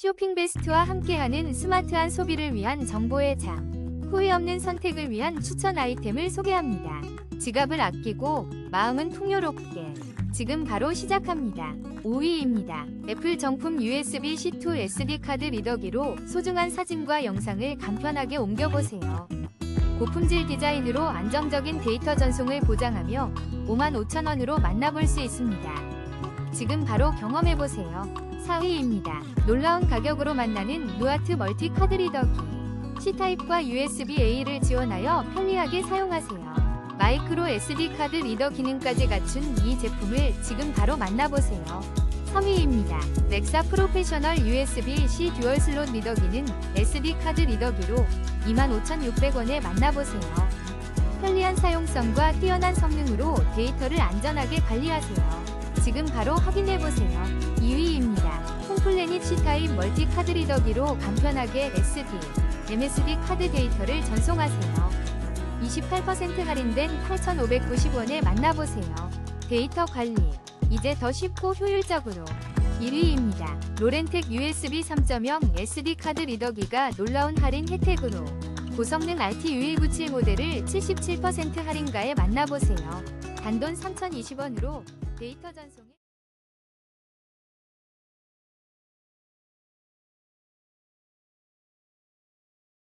쇼핑 베스트와 함께하는 스마트한 소비를 위한 정보의 장. 후회 없는 선택을 위한 추천 아이템을 소개합니다. 지갑을 아끼고 마음은 풍요롭게. 지금 바로 시작합니다. 5위입니다. 애플 정품 USB-C2 SD 카드 리더기로 소중한 사진과 영상을 간편하게 옮겨보세요. 고품질 디자인으로 안정적인 데이터 전송을 보장하며 55,000원으로 만나볼 수 있습니다. 지금 바로 경험해보세요. 4위입니다. 놀라운 가격으로 만나는 무아트 멀티 카드 리더기. C타입과 USB-A를 지원하여 편리하게 사용하세요. 마이크로 SD 카드 리더 기능까지 갖춘 이 제품을 지금 바로 만나보세요. 3위입니다. 넥사 프로페셔널 USB-C 듀얼 슬롯 리더기는 SD 카드 리더기로 25,600원에 만나보세요. 편리한 사용성과 뛰어난 성능으로 데이터를 안전하게 관리하세요. 지금 바로 확인해보세요. 2위입니다. 홈플래닛 C타입 멀티 카드 리더기로 간편하게 SD, MSD 카드 데이터를 전송하세요. 28% 할인된 8,590원에 만나보세요. 데이터 관리, 이제 더 쉽고 효율적으로. 1위입니다. 로렌텍 USB 3.0 SD 카드 리더기가 놀라운 할인 혜택으로 고성능 RT6197 모델을 77% 할인가에 만나보세요. 단돈 3,020원으로 데이터 전송에